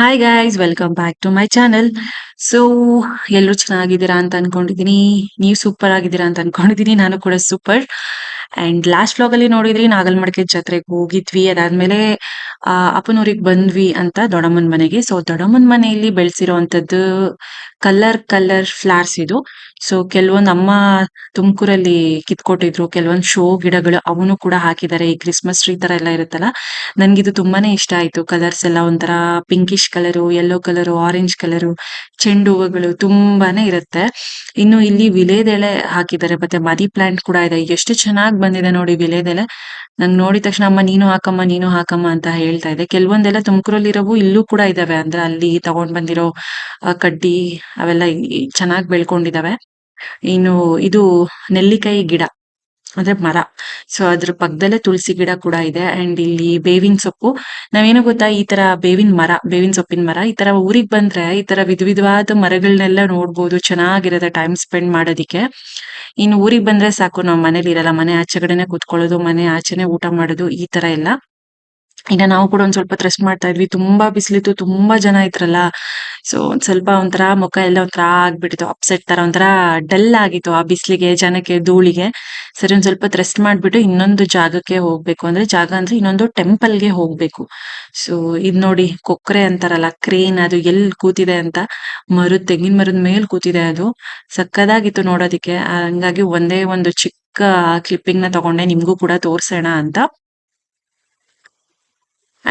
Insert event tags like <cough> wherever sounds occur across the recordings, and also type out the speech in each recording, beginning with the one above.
Hi guys welcome back to my channel so ಎಲ್ಲರೂ ಚೆನ್ನಾಗಿದ್ದೀರಾ ಅಂತ ಅನ್ಕೊಂಡಿದ್ದೀನಿ. ನೀವು ಸೂಪರ್ ಆಗಿದ್ದೀರಾ ಅಂತ ಅನ್ಕೊಂಡಿದ್ದೀನಿ. ನಾನು ಕೂಡ ಸೂಪರ್ ಅಂಡ್ ಲಾಸ್ಟ್ ವ್ಲಾಗ್ ಅಲ್ಲಿ ನೋಡಿದ್ರಿ, ನಾಗಲ್ಮಡಿಕೆ ಜಾತ್ರೆಗೆ ಹೋಗಿದ್ವಿ. ಅದಾದ್ಮೇಲೆ ಆ, ಅಪ್ಪನೂರಿಗೆ ಬಂದ್ವಿ ಅಂತ ದೊಡ್ಡಮ್ಮನ ಮನೆಗೆ. ಸೊ ದೊಡ್ಡಮ್ಮನ ಮನೆಯಲ್ಲಿ ಬೆಳೆಸಿರುವಂತದ್ದು ಕಲರ್ ಕಲರ್ ಫ್ಲವರ್ಸ್ ಇದು. ಸೊ ಕೆಲವೊಂದು ಅಮ್ಮ ತುಮಕೂರಲ್ಲಿ ಕಿತ್ಕೊಟ್ಟಿದ್ರು. ಕೆಲವೊಂದು ಶೋ ಗಿಡಗಳು ಅವನು ಕೂಡ ಹಾಕಿದ್ದಾರೆ ಈ ಕ್ರಿಸ್ಮಸ್ ಟ್ರೀ ತರ ಎಲ್ಲ ಇರುತ್ತಲ್ಲ. ಇದು ತುಂಬಾನೇ ಇಷ್ಟ ಆಯ್ತು. ಕಲರ್ಸ್ ಎಲ್ಲ ಒಂಥರ pinkish colour, yellow colour, orange colour, ಚೆಂಡು ಹೂವುಗಳು ತುಂಬಾನೇ ಇರುತ್ತೆ. ಇನ್ನು ಇಲ್ಲಿ ವಿಲೇದೆಲೆ ಹಾಕಿದ್ದಾರೆ ಮತ್ತೆ ಮದಿ ಪ್ಲಾಂಟ್ ಕೂಡ ಇದೆ. ಎಷ್ಟು ಚೆನ್ನಾಗಿ ಬಂದಿದೆ ನೋಡಿ ವಿಲೇದೆಲೆ. ನಂಗೆ ನೋಡಿದ ತಕ್ಷಣ, ಅಮ್ಮ, ನೀನು ಹಾಕಮ್ಮ ನೀನು ಹಾಕಮ್ಮ ಅಂತ ಹೇಳ್ತಾ ಇದೆ. ಕೆಲವೊಂದೆಲ್ಲ ತುಮಕೂರಲ್ಲಿ ಇರೋವು ಇಲ್ಲೂ ಕೂಡ ಇದಾವೆ. ಅಂದ್ರೆ ಅಲ್ಲಿ ತಗೊಂಡ್ ಬಂದಿರೋ ಕಡ್ಡಿ ಅವೆಲ್ಲ ಚೆನ್ನಾಗ್ ಬೆಳ್ಕೊಂಡಿದಾವೆ. ಇನ್ನು ಇದು ನೆಲ್ಲಿಕಾಯಿ ಗಿಡ, ಅಂದ್ರೆ ಮರ. ಸೊ ಅದ್ರ ಪಕ್ಕದಲ್ಲೇ ತುಳಸಿ ಗಿಡ ಕೂಡ ಇದೆ. ಅಂಡ್ ಇಲ್ಲಿ ಬೇವಿನ ಸೊಪ್ಪು. ನಾವೇನು ಗೊತ್ತಾ, ಈ ತರ ಬೇವಿನ ಮರ, ಬೇವಿನ ಸೊಪ್ಪಿನ ಮರ, ಈ ತರ ಊರಿಗೆ ಬಂದ್ರೆ, ಈ ತರ ವಿಧ ವಿಧವಾದ ಮರಗಳನ್ನೆಲ್ಲ ನೋಡ್ಬೋದು. ಚೆನ್ನಾಗಿರೋದ ಟೈಮ್ ಸ್ಪೆಂಡ್ ಮಾಡೋದಿಕ್ಕೆ. ಇನ್ನು ಊರಿಗೆ ಬಂದ್ರೆ ಸಾಕು, ನಾವು ಮನೇಲಿ ಇರಲ್ಲ. ಮನೆ ಆಚೆಗಡೆನೆ ಕೂತ್ಕೊಳ್ಳೋದು, ಮನೆ ಆಚೆನೆ ಊಟ ಮಾಡೋದು, ಈ ತರ ಎಲ್ಲ. ಇನ್ನ ನಾವು ಕೂಡ ಒಂದ್ ಸ್ವಲ್ಪ ರೆಸ್ಟ್ ಮಾಡ್ತಾ ಇದ್ವಿ. ತುಂಬಾ ಬಿಸಿಲಿತ್ತು, ತುಂಬಾ ಜನ ಇದ್ರಲ್ಲ. ಸೊ ಒಂದ್ ಸ್ವಲ್ಪ ಒಂಥರ ಮುಖ ಎಲ್ಲ ಒಂಥರ ಆಗ್ಬಿಟ್ಟಿತ್ತು. ಅಪ್ಸೆಟ್ ತರ ಒಂಥರ ಡಲ್ ಆಗಿತ್ತು ಆ ಬಿಸಿಲಿಗೆ, ಜನಕ್ಕೆ, ಧೂಳಿಗೆ. ಸರಿ, ಒಂದ್ ಸ್ವಲ್ಪ ರೆಸ್ಟ್ ಮಾಡ್ಬಿಟ್ಟು ಇನ್ನೊಂದು ಜಾಗಕ್ಕೆ ಹೋಗ್ಬೇಕು. ಅಂದ್ರೆ ಜಾಗ ಅಂದ್ರೆ ಇನ್ನೊಂದು ಟೆಂಪಲ್ಗೆ ಹೋಗ್ಬೇಕು. ಸೊ ಇದ್ ನೋಡಿ ಕೊಕ್ರೆ ಅಂತಾರಲ್ಲ ಕ್ರೇನ್ ಅದು ಎಲ್ ಕೂತಿದೆ ಅಂತ ಮರದ, ತೆಂಗಿನ ಮರದ ಮೇಲ್ ಕೂತಿದೆ ಅದು. ಸಕ್ಕದಾಗಿತ್ತು ನೋಡೋದಿಕ್ಕೆ. ಹಂಗಾಗಿ ಒಂದೇ ಒಂದು ಚಿಕ್ಕ ಕ್ಲಿಪ್ಪಿಂಗ್ನ ತಗೊಂಡೆ. ನಿಮ್ಗೂ ಕೂಡ ತೋರ್ಸೋಣ ಅಂತ.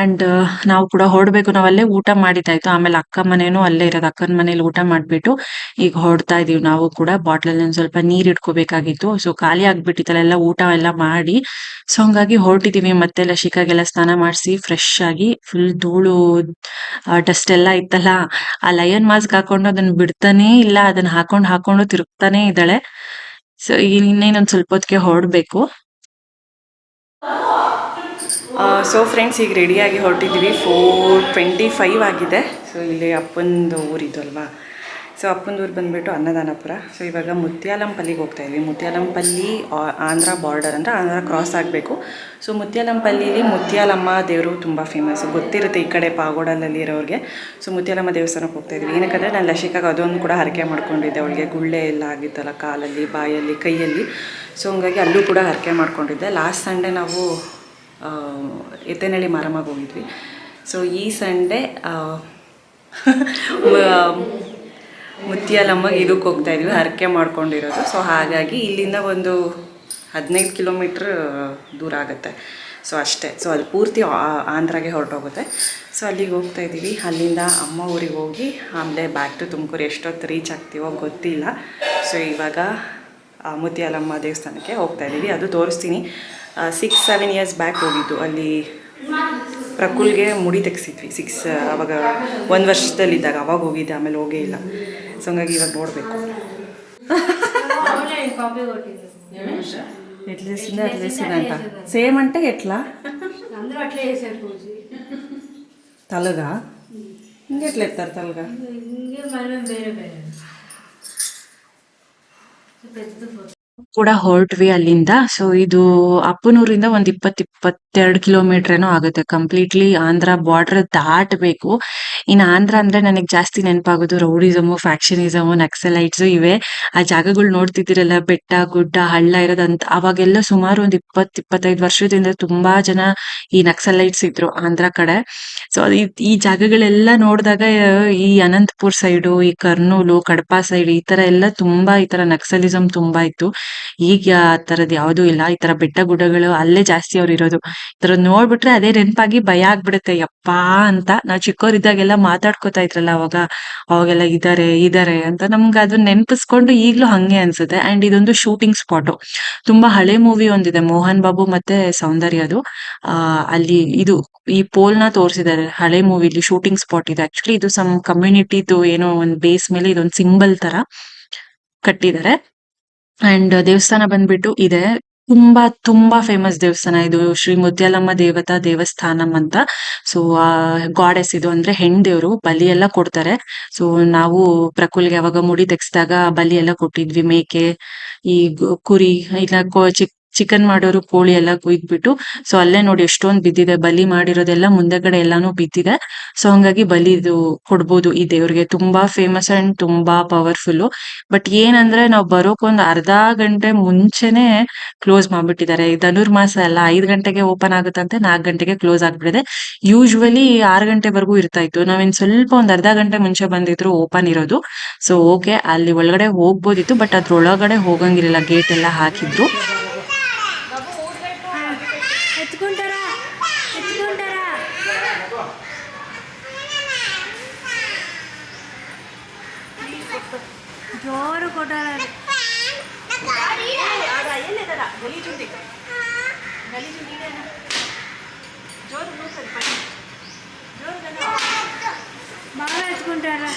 ಅಂಡ್ ನಾವು ಕೂಡ ಹೊರಡ್ಬೇಕು. ನಾವ್ ಅಲ್ಲೇ ಊಟ ಮಾಡಿದ್ದಾಯ್ತು ಆಮೇಲೆ ಅಕ್ಕ ಮನೇನು ಅಲ್ಲೇ ಇರೋದು. ಅಕ್ಕನ ಮನೇಲಿ ಊಟ ಮಾಡ್ಬಿಟ್ಟು ಈಗ ಹೊರಡ್ತಾ ಇದೀವಿ ನಾವು ಕೂಡ. ಬಾಟ್ಲಲ್ಲಿ ಒಂದ್ ಸ್ವಲ್ಪ ನೀರ್ ಇಟ್ಕೋಬೇಕಾಗಿತ್ತು. ಸೊ ಖಾಲಿ ಆಗ್ಬಿಟ್ಟಿತ್ತಲ್ಲ ಎಲ್ಲ ಊಟ ಎಲ್ಲ ಮಾಡಿ. ಸೊ ಹಂಗಾಗಿ ಹೊರಟಿದೀವಿ. ಮತ್ತೆ ಲಶಿಕಾಗೆಲ್ಲ ಸ್ನಾನ ಮಾಡಿಸಿ ಫ್ರೆಶ್ ಆಗಿ ಫುಲ್ ಧೂಳು ಡಸ್ಟ್ ಎಲ್ಲ ಇತ್ತಲ್ಲ. ಆ ಲಯನ್ ಮಾಸ್ಕ್ ಹಾಕೊಂಡು ಅದನ್ನ ಬಿಡ್ತಾನೇ ಇಲ್ಲ. ಅದನ್ನ ಹಾಕೊಂಡು ಹಾಕೊಂಡು ತಿರುಗ್ತಾನೆ ಇದ್ದಾಳೆ. ಸೊ ಇನ್ನೇನೊಂದ್ ಸ್ವಲ್ಪ ಹೊತ್ತಿಗೆ ಹೊರಡ್ಬೇಕು. ಸೊ ಫ್ರೆಂಡ್ಸ್ ಈಗ ರೆಡಿಯಾಗಿ ಹೊರಟಿದ್ವಿ ಫೋರ್ ಟ್ವೆಂಟಿ ಫೈವ್ ಆಗಿದೆ. ಸೊ ಇಲ್ಲಿ ಅಪ್ಪಂದು ಊರಿದ್ದು ಅಲ್ವಾ? ಸೊ ಅಪ್ಪಂದು ಊರು ಬಂದುಬಿಟ್ಟು ಅನ್ನದಾನಪುರ. ಸೊ ಇವಾಗ ಮುತ್ಯಾಲಂಪಲ್ಲಿಗೆ ಹೋಗ್ತಾ ಇದ್ವಿ. ಮುತ್ಯಾಲಂಪಲ್ಲಿ ಆಂಧ್ರ ಬಾರ್ಡರ್ ಅಂದರೆ ಆಂಧ್ರ ಕ್ರಾಸ್ ಆಗಬೇಕು. ಸೊ ಮುತ್ಯಾಲಂಪಲ್ಲಿಲಿ ಮುತ್ಯಾಲಮ್ಮ ದೇವರು ತುಂಬ ಫೇಮಸ್ ಗೊತ್ತಿರುತ್ತೆ ಈ ಕಡೆ ಪಾಗೋಡಲ್ಲಿ ಇರೋರಿಗೆ. ಸೊ ಮುತ್ಯಾಲಮ್ಮ ದೇವಸ್ಥಾನಕ್ಕೆ ಹೋಗ್ತಾ ಇದ್ವಿ. ಏನಕ್ಕಂದರೆ ನಾನು ಲಶಿಕಾಗ ಅದೊಂದು ಕೂಡ ಹರಕೆ ಮಾಡ್ಕೊಂಡಿದ್ದೆ. ಅವಳಿಗೆ ಗುಳ್ಳೆ ಎಲ್ಲ ಆಗಿತ್ತಲ್ಲ ಕಾಲಲ್ಲಿ, ಬಾಯಲ್ಲಿ, ಕೈಯಲ್ಲಿ. ಸೊ ಹಂಗಾಗಿ ಅಲ್ಲೂ ಕೂಡ ಹರಕೆ ಮಾಡ್ಕೊಂಡಿದ್ದೆ. ಲಾಸ್ಟ್ ಸಂಡೇ ನಾವು ಎತ್ತೇನಹಳ್ಳಿ ಮಾರಮ್ಮಗೆ ಹೋಗಿದ್ವಿ. ಸೊ ಈ ಸಂಡೇ ಮುತ್ತಿಯಲಮ್ಮಗೆ ಇದಕ್ಕೆ ಹೋಗ್ತಾ ಇದ್ವಿ, ಹರಕೆ ಮಾಡ್ಕೊಂಡಿರೋದು. ಸೊ ಹಾಗಾಗಿ ಇಲ್ಲಿಂದ ಒಂದು ಹದಿನೈದು ಕಿಲೋಮೀಟ್ರ್, ದೂರ ಆಗುತ್ತೆ. ಸೊ ಅಷ್ಟೇ. ಸೊ ಅದು ಪೂರ್ತಿ ಆಂಧ್ರಾಗೆ ಹೊರಟೋಗುತ್ತೆ. ಸೊ ಅಲ್ಲಿಗೆ ಹೋಗ್ತಾ ಇದ್ದೀವಿ. ಅಲ್ಲಿಂದ ಅಮ್ಮ ಊರಿಗೆ ಹೋಗಿ, ಆಮೇಲೆ ಬ್ಯಾಕ್ ಟು ತುಮಕೂರು ಎಷ್ಟೊತ್ತು ರೀಚ್ ಆಗ್ತೀವೋ ಗೊತ್ತಿಲ್ಲ. ಸೊ ಇವಾಗ ಮುತ್ಯಾಲಮ್ಮ ದೇವಸ್ಥಾನಕ್ಕೆ ಹೋಗ್ತಾ ಇದ್ದೀವಿ ಅದು ತೋರಿಸ್ತೀನಿ ಸಿಕ್ಸ್ ಸೆವೆನ್ ಇಯರ್ಸ್ ಬ್ಯಾಕ್ ಹೋಗಿದ್ದು ಅಲ್ಲಿ ಪ್ರಕುಲ್ಗೆ ಮುಡಿ ತೆಗ್ಸಿದ್ವಿ ಸಿಕ್ಸ್ ಅವಾಗ ಒಂದು ವರ್ಷದಲ್ಲಿದ್ದಾಗ ಅವಾಗ ಹೋಗಿದ್ದೆ ಆಮೇಲೆ ಹೋಗೇ ಇಲ್ಲ ಸೊ ಹಂಗಾಗಿ ಇವಾಗ ನೋಡಬೇಕು ఎట్లేసింది అట్లేసింది అంట సేమ్ అంటే ఎట్లా అందరూ అట్లే చేశారు పూజ తలగా ఇంకెట్లా ఎత్తారు తలగా ఇంకే మనమే ಬೇರೆ ಬೇರೆ పెద్ద ఫోటో ಕೂಡ ಹೊರಟ್ವಿ ಅಲ್ಲಿಂದ. ಸೊ ಇದು ಅಪ್ಪನೂರಿಂದ ಒಂದ್ ಇಪ್ಪತ್ ಇಪ್ಪತ್ತೆರಡು ಕಿಲೋಮೀಟರ್ ಏನೋ ಆಗುತ್ತೆ. ಕಂಪ್ಲೀಟ್ಲಿ ಆಂಧ್ರ ಬಾರ್ಡರ್ ದಾಟಬೇಕು. ಇನ್ ಆಂಧ್ರ ಅಂದ್ರೆ ನನಗೆ ಜಾಸ್ತಿ ನೆನಪಾಗೋದು ರೌಡಿಸಮು, ಫ್ಯಾಕ್ಷನಿಸಮ್, ನಕ್ಸಲೈಟ್ಸ್ ಇವೆ. ಆ ಜಾಗಗಳು ನೋಡ್ತಿದ್ದೀರಲ್ಲ, ಬೆಟ್ಟ, ಗುಡ್ಡ, ಹಳ್ಳ ಇರೋದಂತ. ಅವಾಗೆಲ್ಲ ಸುಮಾರು ಒಂದ್ ಇಪ್ಪತ್ ಇಪ್ಪತ್ತೈದು ವರ್ಷದಿಂದ ತುಂಬಾ ಜನ ಈ ನಕ್ಸಲೈಟ್ಸ್ ಇದ್ರು ಆಂಧ್ರ ಕಡೆ. ಸೊ ಈ ಜಾಗಗಳೆಲ್ಲ ನೋಡಿದಾಗ, ಈ ಅನಂತಪುರ್ ಸೈಡು, ಈ ಕರ್ನೂಲು, ಕಡಪ ಸೈಡ್ ಈ ತರ ಎಲ್ಲ ತುಂಬಾ, ಈ ತರ ನಕ್ಸಲಿಸಂ ತುಂಬಾ ಇತ್ತು. ಈಗ ಆ ತರದ್ ಯಾವ್ದು ಇಲ್ಲ. ಈ ತರ ಬೆಟ್ಟ ಗುಡ್ಡಗಳು ಅಲ್ಲೇ ಜಾಸ್ತಿ ಅವ್ರು ಇರೋದು. ತರ ನೋಡ್ಬಿಟ್ರೆ ಅದೇ ನೆನಪಾಗಿ ಭಯ ಆಗ್ಬಿಡುತ್ತೆ, ಯಪ್ಪಾ ಅಂತ ನಾವ್ ಚಿಕ್ಕವರಿದ್ದಾಗೆಲ್ಲ ಮಾತಾಡ್ಕೋತಾ ಇದ್ರಲ್ಲ ಅವಾಗ, ಅವಾಗೆಲ್ಲ ಇದಾರೆ ಇದಾರೆ ಅಂತ ನಮ್ಗೆ ಅದನ್ನ ನೆನಪಿಸ್ಕೊಂಡು ಈಗ್ಲೂ ಹಂಗೆ ಅನ್ಸುತ್ತೆ. ಅಂಡ್ ಇದೊಂದು ಶೂಟಿಂಗ್ ಸ್ಪಾಟ್ ತುಂಬಾ ಹಳೆ ಮೂವಿ ಒಂದಿದೆ, ಮೋಹನ್ ಬಾಬು ಮತ್ತೆ ಸೌಂದರ್ಯದು ಆ, ಅಲ್ಲಿ ಇದು ಈ ಪೋಲ್ನ ತೋರಿಸಿದ್ದಾರೆ ಹಳೆ ಮೂವಿಲಿ ಶೂಟಿಂಗ್ ಸ್ಪಾಟ್ ಇದೆ. ಆಕ್ಚುಲಿ ಇದು ಸಮ್ ಕಮ್ಯುನಿಟಿದು ಏನೋ ಒಂದ್ ಬೇಸ್ ಮೇಲೆ ಇದೊಂದು ಸಿಂಬಲ್ ತರ ಕಟ್ಟಿದ್ದಾರೆ ಅಂಡ್ ದೇವಸ್ಥಾನ ಬಂದ್ಬಿಟ್ಟು ಇದೆ. ತುಂಬಾ ತುಂಬಾ ಫೇಮಸ್ ದೇವಸ್ಥಾನ ಇದು. ಶ್ರೀ ಮುದ್ಯಾಲಮ್ಮ ದೇವತಾ ದೇವಸ್ಥಾನಂ ಅಂತ. ಸೊ ಆ ಗಾಡೆಸ್ ಇದು ಅಂದ್ರೆ ಹೆಣ್ ದೇವರು ಬಲಿ ಎಲ್ಲ ಕೊಡ್ತಾರೆ. ಸೊ ನಾವು ಪ್ರಕುಲ್ಗೆ ಅವಾಗ ಮುಡಿ ತೆಗ್ಸಿದಾಗ ಬಲಿ ಎಲ್ಲ ಕೊಟ್ಟಿದ್ವಿ. ಮೇಕೆ, ಈ ಕುರಿ, ಇಲ್ಲ ಚಿಕ್ಕ ಚಿಕ್ ಚಿಕನ್ ಮಾಡೋರು ಕೋಳಿ ಎಲ್ಲ ಕುಯ್ದ್ಬಿಟ್ಟು ಸೊ ಅಲ್ಲೇ ನೋಡಿ ಎಷ್ಟೊಂದ್ ಬಿದ್ದಿದೆ, ಬಲಿ ಮಾಡಿರೋದೆಲ್ಲ ಮುಂದೆಗಡೆ ಎಲ್ಲಾನು ಬಿದ್ದಿದೆ. ಸೊ ಹಂಗಾಗಿ ಬಲಿದು ಕೊಡ್ಬೋದು ಈ ದೇವ್ರಿಗೆ. ತುಂಬಾ ಫೇಮಸ್ ಅಂಡ್ ತುಂಬಾ ಪವರ್ಫುಲ್ ಬಟ್ ಏನಂದ್ರೆ ನಾವ್ ಬರೋಕ್ ಒಂದ್ ಅರ್ಧ ಗಂಟೆ ಮುಂಚೆನೆ ಕ್ಲೋಸ್ ಮಾಡ್ಬಿಟ್ಟಿದ್ದಾರೆ. ಧನುರ್ಮಾಸ ಎಲ್ಲ ಐದ್ ಗಂಟೆಗೆ ಓಪನ್ ಆಗುತ್ತಂತೆ, ನಾಲ್ಕ್ ಗಂಟೆಗೆ ಕ್ಲೋಸ್ ಆಗ್ಬಿಟ್ಟಿದೆ. ಯೂಶುವಲಿ ಆರ್ ಗಂಟೆವರೆಗೂ ಇರ್ತಾ ಇತ್ತು. ನಾವಿನ್ ಸ್ವಲ್ಪ ಒಂದ್ ಅರ್ಧ ಗಂಟೆ ಮುಂಚೆ ಬಂದಿದ್ರು ಓಪನ್ ಇರೋದು. ಸೊ ಓಕೆ ಅಲ್ಲಿ ಒಳಗಡೆ ಹೋಗ್ಬೋದಿತ್ತು ಬಟ್ ಅದ್ರೊಳಗಡೆ ಹೋಗಂಗಿರಲಿಲ್ಲ ಗೇಟ್ ಎಲ್ಲ ಹಾಕಿದ್ರು. జోరు కొట్టాలి గలీజుంది. గలీజు నీడేనా జోరు మూస్తుంది పని జోరు బాగా వేసుకుంటారా?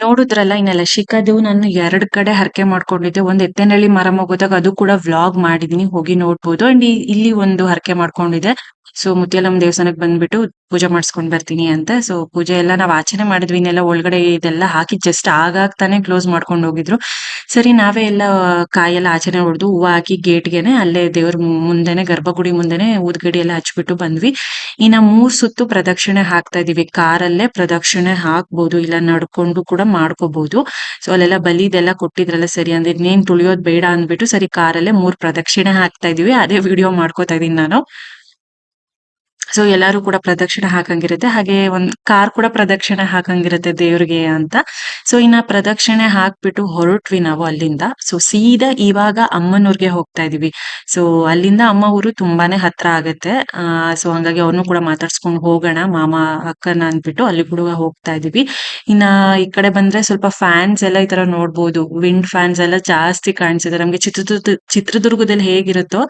ನೋಡಿದ್ರಲ್ಲ ಇನ್ನೆಲ್ಲ? ಶಿಖಾದೇವ್ ನಾನು ಎರಡ್ ಕಡೆ ಹರಕೆ ಮಾಡ್ಕೊಂಡಿದ್ದೆ. ಒಂದ್ ಎತ್ತೇನಹಳ್ಳಿ ಮರ ಹೋದಾಗ ಅದು ಕೂಡ ವ್ಲಾಗ್ ಮಾಡಿದೀನಿ. ಹೋಗಿ ನೋಡ್ಬೋದು. ಅಂಡ್ ಇಲ್ಲಿ ಒಂದು ಹರಕೆ ಮಾಡ್ಕೊಂಡಿದ್ದೆ. ಸೊ ಮುತ್ಯಾಲಮ್ಮ ದೇವಸ್ಥಾನಕ್ಕೆ ಬಂದ್ಬಿಟ್ಟು ಪೂಜೆ ಮಾಡಿಸ್ಕೊಂಡ್ ಬರ್ತೀನಿ ಅಂತ. ಸೊ ಪೂಜೆ ಎಲ್ಲ ನಾವ್ ಆಚರಣೆ ಮಾಡಿದ್ವಿ, ಇನ್ನೆಲ್ಲ ಒಳಗಡೆ ಇದೆಲ್ಲ ಹಾಕಿ ಜಸ್ಟ್ ಆಗಾಗ್ತಾನೆ ಕ್ಲೋಸ್ ಮಾಡ್ಕೊಂಡು ಹೋಗಿದ್ರು. ಸರಿ, ನಾವೇ ಎಲ್ಲ ಕಾಯೆಲ್ಲ ಆಚರಣೆ ಹೊಡೆದು ಹೂವು ಹಾಕಿ ಗೇಟ್ಗೆನೆ ಅಲ್ಲೇ ದೇವ್ರ ಮುಂದೆನೆ, ಗರ್ಭಗುಡಿ ಮುಂದೆನೆ ಊದ್ಗಡಿ ಎಲ್ಲ ಹಚ್ಬಿಟ್ಟು ಬಂದ್ವಿ. ಇನ್ನ ಮೂರ್ ಸುತ್ತು ಪ್ರದಕ್ಷಿಣೆ ಹಾಕ್ತಾ ಇದೀವಿ. ಕಾರಲ್ಲೇ ಪ್ರದಕ್ಷಿಣೆ ಹಾಕ್ಬಹುದು ಇಲ್ಲ ನಡ್ಕೊಂಡು ಕೂಡ ಮಾಡ್ಕೋಬಹುದು ಸೊ ಅಲ್ಲೆಲ್ಲ ಬಲಿದೆಲ್ಲ ಕೊಟ್ಟಿದ್ರಲ್ಲ, ಸರಿ ಅಂದ್ರೆ ಇನ್ನೇನ್ ತುಳಿಯೋದ್ ಬೇಡ ಅಂದ್ಬಿಟ್ಟು ಸರಿ ಕಾರಲ್ಲೇ ಮೂರ್ ಪ್ರದಕ್ಷಿಣೆ ಹಾಕ್ತಾ ಇದೀವಿ. ಅದೇ ವಿಡಿಯೋ ಮಾಡ್ಕೋತಾ ಇದೀನಿ ನಾನು. ಸೊ ಎಲ್ಲಾರು ಕೂಡ ಪ್ರದಕ್ಷಿಣೆ ಹಾಕಂಗಿರುತ್ತೆ. ಹಾಗೆ ಒಂದ್ ಕಾರ್ ಕೂಡ ಪ್ರದಕ್ಷಿಣೆ ಹಾಕಂಗಿರುತ್ತೆ ದೇವ್ರಿಗೆ ಅಂತ. ಸೊ ಇನ್ನ ಪ್ರದಕ್ಷಿಣೆ ಹಾಕ್ಬಿಟ್ಟು ಹೊರಟ್ವಿ ನಾವು ಅಲ್ಲಿಂದ. ಸೊ ಸೀದಾ ಇವಾಗ ಅಮ್ಮನೂರ್ಗೆ ಹೋಗ್ತಾ ಇದೀವಿ. ಸೊ ಅಲ್ಲಿಂದ ಅಮ್ಮ ಊರು ತುಂಬಾನೇ ಹತ್ರ ಆಗತ್ತೆ. ಆ ಸೊ ಹಂಗಾಗಿ ಅವ್ರನ್ನು ಕೂಡ ಮಾತಾಡ್ಸ್ಕೊಂಡು ಹೋಗೋಣ, ಮಾಮ, ಅಕ್ಕನ ಅಂದ್ಬಿಟ್ಟು ಅಲ್ಲಿ ಕೂಡ ಹೋಗ್ತಾ ಇದೀವಿ. ಇನ್ನ ಈ ಕಡೆ ಬಂದ್ರೆ ಸ್ವಲ್ಪ ಫ್ಯಾನ್ಸ್ ಎಲ್ಲ ಈ ತರ ನೋಡ್ಬೋದು. ವಿಂಡ್ ಫ್ಯಾನ್ಸ್ ಎಲ್ಲ ಜಾಸ್ತಿ ಕಾಣಿಸಿದೆ. ನಮ್ಗೆ ಚಿತ್ರದುರ್ಗ, ಚಿತ್ರದುರ್ಗದಲ್ಲಿ ಹೇಗಿರುತ್ತೋ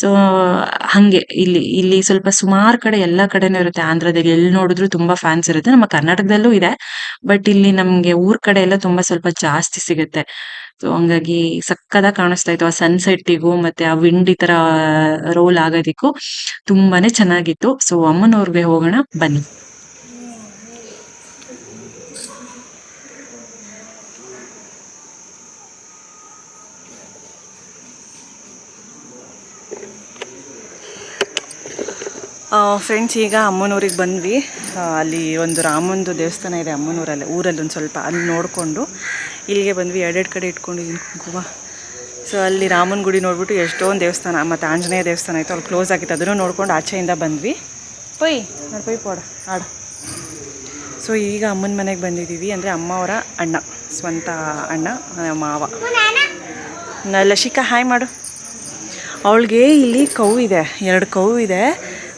ಸೊ ಹಂಗೆ. ಇಲ್ಲಿ ಇಲ್ಲಿ ಸ್ವಲ್ಪ ಸುಮಾರು ಕಡೆ ಎಲ್ಲಾ ಕಡೆನೂ ಇರುತ್ತೆ. ಆಂಧ್ರದಲ್ಲಿ ಎಲ್ಲಿ ನೋಡಿದ್ರು ತುಂಬಾ ಫ್ಯಾನ್ಸ್ ಇರುತ್ತೆ. ನಮ್ಮ ಕರ್ನಾಟಕದಲ್ಲೂ ಇದೆ. ಬಟ್ ಇಲ್ಲಿ ನಮ್ಗೆ ಊರ್ ಕಡೆ ಎಲ್ಲ ತುಂಬಾ ಸ್ವಲ್ಪ ಜಾಸ್ತಿ ಸಿಗುತ್ತೆ. ಸೊ ಹಂಗಾಗಿ ಸಕ್ಕದಾಗಿ ಕಾಣಿಸ್ತಾ ಇತ್ತು. ಆ ಸನ್ಸೆಟ್ಟಿಗೂ ಮತ್ತೆ ಆ ವಿಂಡ್ ಈ ತರ ರೋಲ್ ಆಗೋದಿಕ್ಕೂ ತುಂಬಾನೇ ಚೆನ್ನಾಗಿತ್ತು. ಸೊ ಅಮ್ಮನವ್ರಿಗೆ ಹೋಗೋಣ. ಬನ್ನಿ. ಫ್ರೆಂಡ್ಸ್ ಈಗ ಅಮ್ಮನೂರಿಗೆ ಬಂದ್ವಿ. ಅಲ್ಲಿ ಒಂದು ರಾಮಂದು ದೇವಸ್ಥಾನ ಇದೆ ಅಮ್ಮನೂರಲ್ಲಿ, ಊರಲ್ಲಿ ಒಂದು ಸ್ವಲ್ಪ ಅಲ್ಲಿ ನೋಡಿಕೊಂಡು ಇಲ್ಲಿಗೆ ಬಂದ್ವಿ. ಎರಡೆರಡು ಕಡೆ ಇಟ್ಕೊಂಡಿದ್ದೀನಿ ಕುಂಕುಮ ಸೊ ಅಲ್ಲಿ ರಾಮನ ಗುಡಿ ನೋಡಿಬಿಟ್ಟು ಎಷ್ಟೊಂದು ದೇವಸ್ಥಾನ, ಮತ್ತು ಆಂಜನೇಯ ದೇವಸ್ಥಾನ ಇತ್ತು, ಅಲ್ಲಿ ಕ್ಲೋಸ್ ಆಗಿತ್ತು. ಅದನ್ನು ನೋಡ್ಕೊಂಡು ಆಚೆಯಿಂದ ಬಂದ್ವಿ. ಪೊಯ್ ನೋಡಿ ಪೊಯ್ ಪೋಡ, ಆಡ. ಸೊ ಈಗ ಅಮ್ಮನ ಮನೆಗೆ ಬಂದಿದ್ದೀವಿ ಅಂದರೆ ಅಮ್ಮ ಅವರ ಅಣ್ಣ, ಸ್ವಂತ ಅಣ್ಣ ಮಾವ. ಲಶಿಕಾ, ಹಾಯ್ ಮಾಡು. ಅವಳಿಗೆ ಇಲ್ಲಿ ಕೌ ಇದೆ, ಎರಡು ಕೌ ಇದೆ.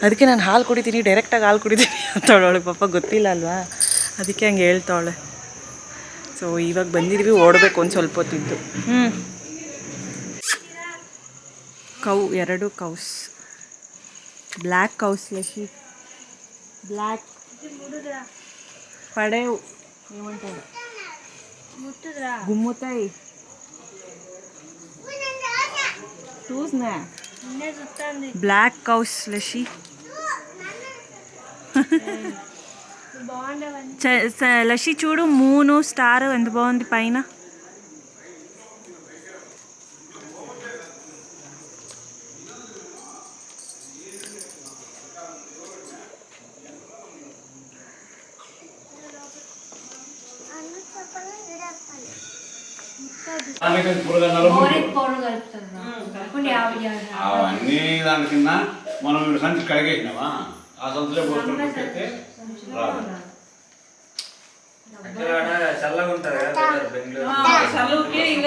ಅದಕ್ಕೆ ನಾನು ಹಾಲು ಕುಡಿತೀನಿ ಡೈರೆಕ್ಟಾಗಿ ಹಾಲು ಕುಡಿತೀನಿ ಅಂತ ಅವಳಿಗೆ ಪಾಪ ಗೊತ್ತಿಲ್ಲ ಅಲ್ವಾ ಅದಕ್ಕೆ ಹಂಗೆ ಹೇಳ್ತಾವಳೆ ಸೊ ಇವಾಗ ಬಂದಿದ್ವಿ ಓಡಬೇಕು ಒಂದು ಸ್ವಲ್ಪ ಹೊತ್ತಿದ್ದು ಹ್ಞೂ ಕೌ ಎರಡು ಕೌಸ್ ಬ್ಲ್ಯಾಕ್ ಕೌಸ್ ಲಶಿ ಬ್ಲ್ಯಾಕ್ ಪಡೆವು ఏమంటారు ಮುಟ್ಟಿದ್ರಾ గుమ్ముతాయి చూసినా ಇನ್ನೇ ಸುತ್ತಂದಿ బ్లాక్ కౌస్ బాగుండవని లసి చూడు మూను స్టార్ ఎంత బాగుంది పైన. సంచి కడిగేసినావా? ఆ సంచులో పెట్టేస్తే రాదు. చల్లగా ఉంటారు కదా బెంగళూరు? ఈడ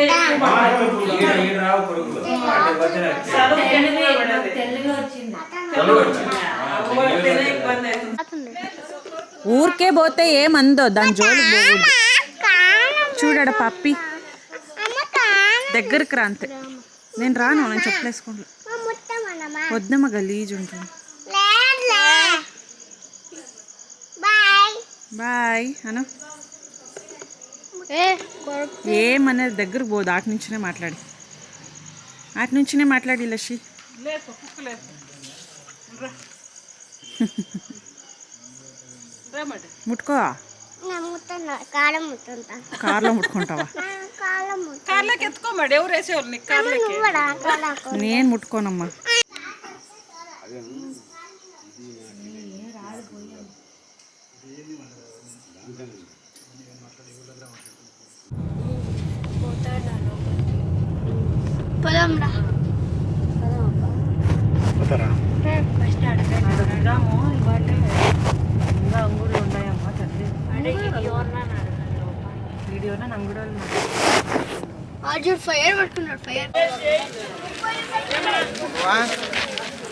ఈడ రావు కొడుకులు. అంటే వచ్చిన తెలుగు వచ్చింది? చల్లగా వచ్చింది. ఆ, బెంగళూరు ఊరికే పోతే ఏమందో దాని జోలికి పోకూడదు. చూడాడ పప్పి. దగ్గరికి రా అంతే. నేను రాను నేను చెప్పలేసుకోండి వద్దమ్మ గలీజ్ ఉంటుంది. బాయ్. అను. ఏమనేది దగ్గరకు పోదు ఆటి నుంచినే మాట్లాడి. ఆటి నుంచినే మాట్లాడి లక్ష్మి <laughs> ముట్టుకో. కార్లో ముట్టుకుంటావా? కార్లోకి ఎత్తుకోమాడు ఎవరు వేసేవాళ్ళు కాలం నేను ముట్టుకోనమ్మా. పొలం రా పోతారా ఇంకా అంగుళ్ళు ఉన్నాయమ్మా తండ్రి అంటే వీడియోనా అంగుడోళ్ళు ఫైర్ పట్టుకున్నాడు ఫైర్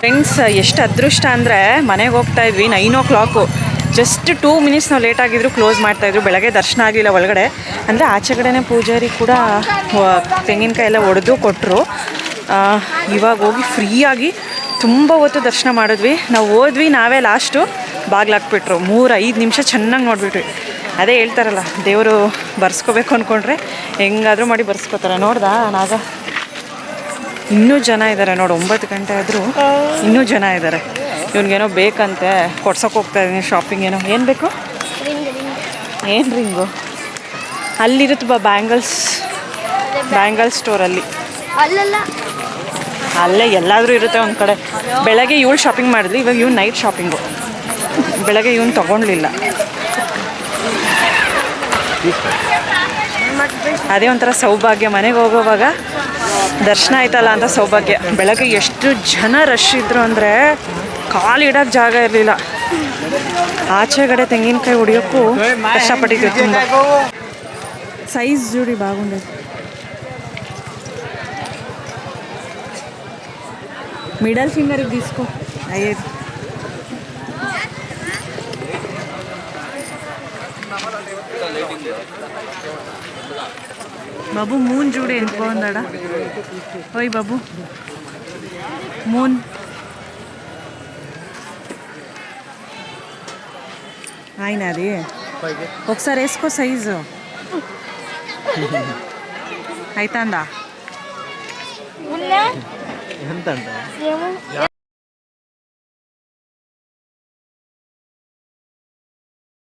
ಫ್ರೆಂಡ್ಸ್ ಎಷ್ಟು ಅದೃಷ್ಟ ಅಂದರೆ ಮನೆಗೆ ಹೋಗ್ತಾ ಇದ್ವಿ nine o'clock just two minutes ನಾವು ಲೇಟ್ ಆಗಿದ್ರು ಕ್ಲೋಸ್ ಮಾಡ್ತಾಯಿದ್ರು ಬೆಳಗ್ಗೆ ದರ್ಶನ ಆಗಲಿಲ್ಲ ಒಳಗಡೆ. ಅಂದರೆ ಆಚೆ ಕಡೆನೇ ಪೂಜಾರಿ ಕೂಡ ತೆಂಗಿನಕಾಯಿ ಎಲ್ಲ ಒಡೆದು ಕೊಟ್ಟರು ಇವಾಗ ಹೋಗಿ ಫ್ರೀಯಾಗಿ ತುಂಬ ಹೊತ್ತು ದರ್ಶನ ಮಾಡಿದ್ವಿ. ನಾವು ಹೋದ್ವಿ, ನಾವೇ ಲಾಸ್ಟು ಬಾಗ್ಲಾಕ್ಬಿಟ್ರು ಮೂರು, ಐದು ನಿಮಿಷ ಚೆನ್ನಾಗಿ ನೋಡಿಬಿಟ್ವಿ. ಅದೇ ಹೇಳ್ತಾರಲ್ಲ, ದೇವರು ಬರ್ಸ್ಕೋಬೇಕು ಅಂದ್ಕೊಂಡ್ರೆ ಹೆಂಗಾದರೂ ಮಾಡಿ ಬರ್ಸ್ಕೋತಾರೆ. ನೋಡ್ದಾ ನಾಗ? ಇನ್ನೂ ಜನ ಇದ್ದಾರೆ ನೋಡಿ ಒಂಬತ್ತು ಗಂಟೆ ಆದರೂ ಇನ್ನೂ ಜನ ಇದ್ದಾರೆ ಇವ್ನಿಗೇನೋ ಬೇಕಂತೆ ಕೊಡ್ಸೋಕೆ ಹೋಗ್ತಾ ಇದ್ದೀನಿ ಶಾಪಿಂಗ್ ಏನೋ. ಏನು ಬೇಕು? ಏನು ರಿಂಗು? ಅಲ್ಲಿರುತ್ತೆ ಬಾ ಬ್ಯಾಂಗಲ್ಸ್. ಬ್ಯಾಂಗಲ್ ಸ್ಟೋರಲ್ಲಿ ಅಲ್ಲಲ್ಲ. ಅಲ್ಲೇ ಎಲ್ಲಾದರೂ ಇರುತ್ತೆ ಒಂದು ಕಡೆ. ಬೆಳಗ್ಗೆ ಇವಳು ಶಾಪಿಂಗ್ ಮಾಡಿದ್ವಿ ಇವಾಗ ಇವ್ನು ನೈಟ್ ಶಾಪಿಂಗು ಬೆಳಗ್ಗೆ ಇವ್ನು ತೊಗೊಳ್ಲಿಲ್ಲ ಅದೇ ಒಂಥರ ಸೌಭಾಗ್ಯ ಮನೆಗೆ ಹೋಗೋವಾಗ. ದರ್ಶನ ಆಯ್ತಲ್ಲ ಅಂತ ಸೌಭಾಗ್ಯ ಬೆಳಗ್ಗೆ ಎಷ್ಟು ಜನ ರಶ್ ಇದ್ರು ಅಂದರೆ ಕಾಲಿಡೋಕ್ಕೆ ಜಾಗ ಇರಲಿಲ್ಲ ಆಚೆಗಡೆ ತೆಂಗಿನಕಾಯಿ ಹೊಡಿಯೋಕ್ಕೂ ಕಷ್ಟಪಟ್ಟಿದ್ವಿ ತುಂಬ సైజ్ చూడి బాగుండేది మిడల్ ఫింగర్ తీసుకో అయ్యేది బాబు మూన్ చూడు ఎంత బాగుందాడా? ఓయ్ బాబు మూన్ ఆయన అది. ఒకసారి వేసుకో సైజు అవుతుందా ఏమో.